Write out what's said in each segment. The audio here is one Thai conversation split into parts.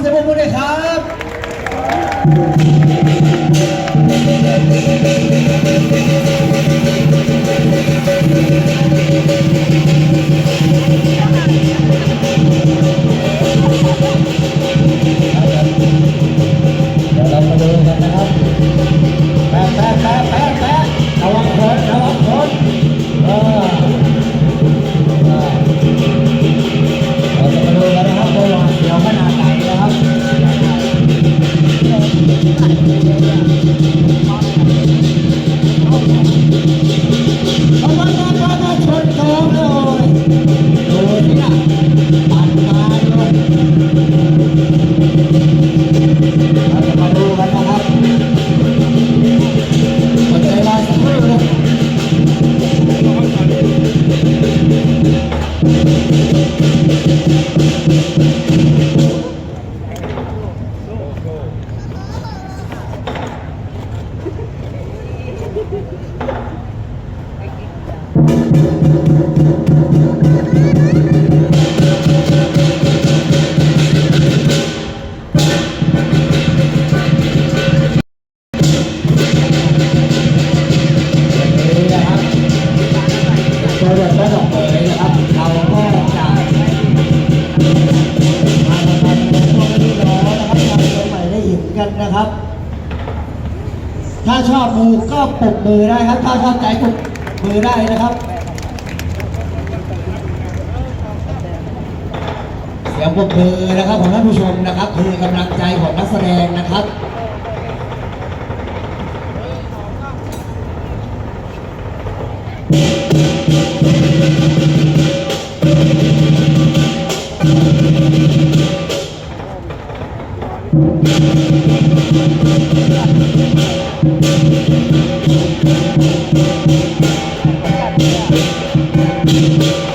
เสียงปรบมือเลยครับเ นะครับ ถ้าชอบมูก็ปุกมือได้ครับ ถ้าชอบใจปุกมือได้นะครับ เสียงปุกมือนะครับของท่านผู้ชมนะครับ คือกำลังใจของนักแสดงนะครับ Thank you.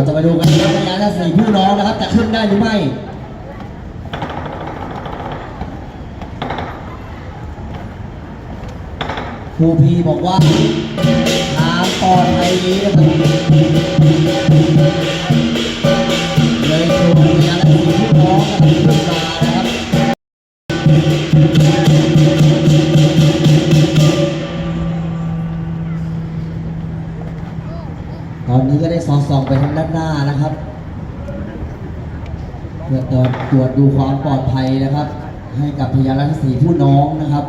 เราจะมาดูกันนะครับในงานทั้งสี่ผู้น้องนะครับจะขึ้นได้หรือไม่ครูพีบอกว่าน้ำตอนไทยนี้นะครับ ส่องไปทางด้านหน้านะครับเพื่อตรวจดูความปลอดภัยนะครับ ให้กับพยานรักษีผู้น้องนะครับ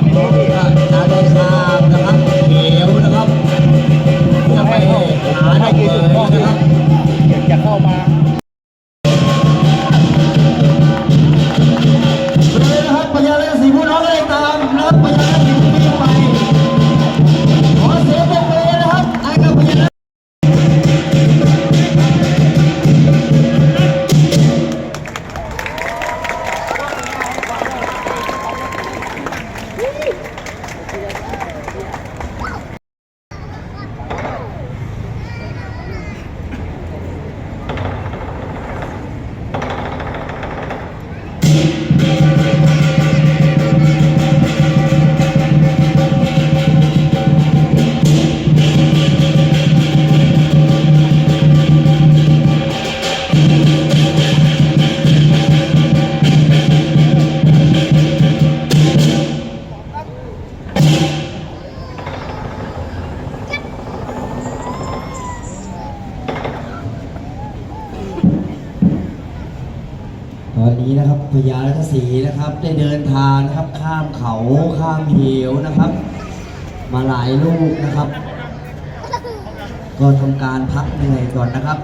なるほど。ঠিক আছে นะครับพญารัตสีนะครับ ได้เดินทางนะครับข้ามเขาข้ามเหวนะครับ มาหลายลูกนะครับ ก็ทำการพักเหนื่อยก่อนนะครับ